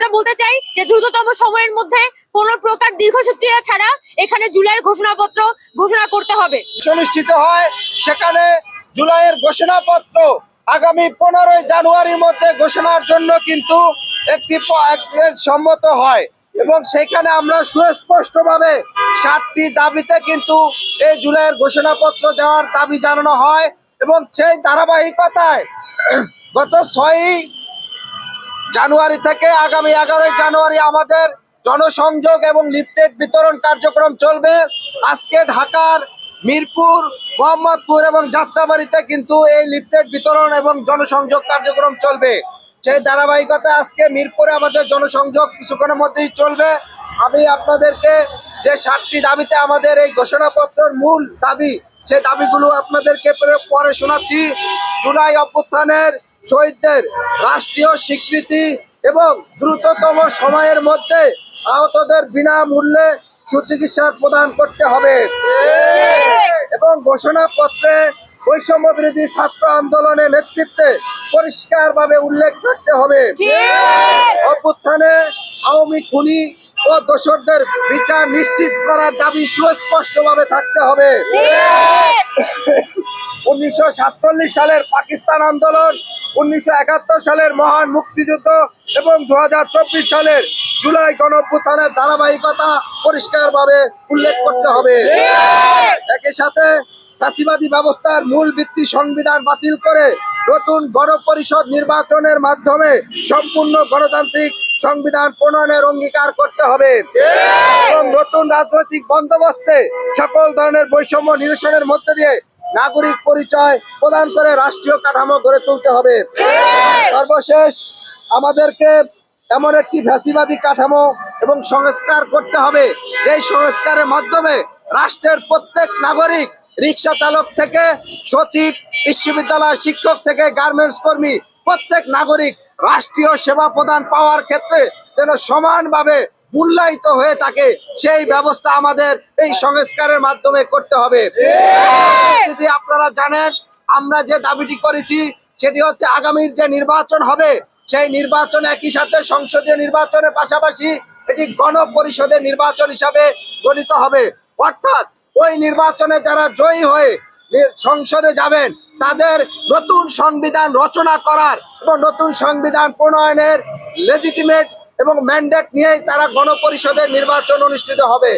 একটা বলতে চাই যে দ্রুততম সময়ের মধ্যে কোনো প্রকার দীর্ঘসূত্রিয়া ছাড়া এখানে জুলাইয়ের ঘোষণাপত্র ঘোষণা করতে হবে। অনুষ্ঠিত হয়, সেখানে জুলাইয়ের ঘোষণাপত্র আগামী পনেরোই জানুয়ারির মধ্যে ঘোষণার জন্য কিন্তু একটি সম্মত হয় এবং সেখানে আমরা সুস্পষ্ট ভাবে সাতটি দাবিতে কিন্তু এই জুলাইয়ের ঘোষণাপত্র দেওয়ার দাবি জানানো হয় এবং সেই ধারাবাহিকতায় গত ছয়ই জানুয়ারি থেকে আগামী এগারোই জানুয়ারি আমাদের জনসংযোগ এবং লিফলেট বিতরণ কার্যক্রম চলবে। আজকে ঢাকার মিরপুর, মোহাম্মদপুর এবং যাত্রাবাড়িতে কিন্তু এই লিফলেট বিতরণ এবং জনসংযোগ কার্যক্রম চলবে। সেই ধারাবাহিকতা আজকে মিরপুরে আমাদের জনসংযোগ কিছুক্ষণের মধ্যেই চলবে। আমি আপনাদেরকে যে সাতটি দাবিতে আমাদের এই ঘোষণাপত্রের মূল দাবি সেই দাবিগুলো আপনাদেরকে পরে শোনাচ্ছি। জুলাই অভ্যুত্থানের শহীদদের রাষ্ট্রীয় স্বীকৃতি এবং দ্রুততম সময়ের মধ্যে আহতদের বিনামূল্যে সুচিকিৎসা প্রদান করতে হবে। এবং ঘোষণাপত্রে বৈষম্য বিরোধী ছাত্র আন্দোলনের নেতৃত্বে পরিষ্কারভাবে উল্লেখ থাকতে হবে। অভ্যুত্থানে আওয়ামী খুনি ও দোষরদের বিচার নিশ্চিত করার দাবি সুস্পষ্টভাবে থাকতে হবে। উনিশশো সাতচল্লিশ সালের পাকিস্তান আন্দোলন উনিশশো একাত্তর সালের মহান মুক্তিযুদ্ধ এবং দু সালের জুলাই গণঅভ্যুত্থানের ধারাবাহিকতা পরিষ্কারভাবে উল্লেখ করতে হবে। একই সাথে ফাঁসিবাদী ব্যবস্থার মূল ভিত্তি সংবিধান বাতিল করে নতুন গণপরিষদ নির্বাচনের মাধ্যমে সম্পূর্ণ গণতান্ত্রিক সংবিধান প্রণয়নের অঙ্গীকার করতে হবে। এবং নতুন রাজনৈতিক বন্দোবস্তে সকল ধরনের বৈষম্য নিরসনের মধ্যে দিয়ে নাগরিক পরিচয় প্রদান করে রাষ্ট্রীয় কাঠামো গড়ে তুলতে হবে। সর্বশেষ আমাদেরকে এমন একটি ফ্যাসিবাদী কাঠামো এবং সংস্কার করতে হবে যেই সংস্কারের মাধ্যমে রাষ্ট্রের প্রত্যেক নাগরিক রিক্সা চালক থেকে সচিব বিশ্ববিদ্যালয় শিক্ষক থেকে গার্মেন্টস কর্মী প্রত্যেক নাগরিক রাষ্ট্রীয় সেবা প্রদান পাওয়ার ক্ষেত্রে যেন সমানভাবে মূল্যায়িত হয়ে থাকে সেই ব্যবস্থা আমাদের এই সংস্কারের মাধ্যমে করতে হবে। যদি আপনারা জানেন, আমরা যে দাবিটি করেছি, সেটি হচ্ছে আগামীর যে নির্বাচন হবে, সেই নির্বাচন একই সাথে সংসদীয় নির্বাচনের পাশাপাশি এটি গণপরিষদের নির্বাচন হিসাবে গণিত হবে। অর্থাৎ ওই নির্বাচনে যারা জয়ী হয়ে সংসদে যাবেন, তাদের নতুন সংবিধান রচনা করার এবং নতুন সংবিধান প্রণয়নের লেজিটিমেট এবং ম্যান্ডেট নিয়েই তারা গণপরিষদের নির্বাচন অনুষ্ঠিত হবে।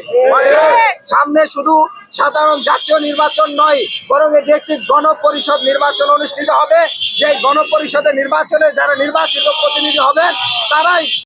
সামনে শুধু সাধারণ জাতীয় নির্বাচন নয়, বরং এটি একটি গণপরিষদ নির্বাচন অনুষ্ঠিত হবে। যে গণপরিষদের নির্বাচনে যারা নির্বাচিত প্রতিনিধি হবেন, তারাই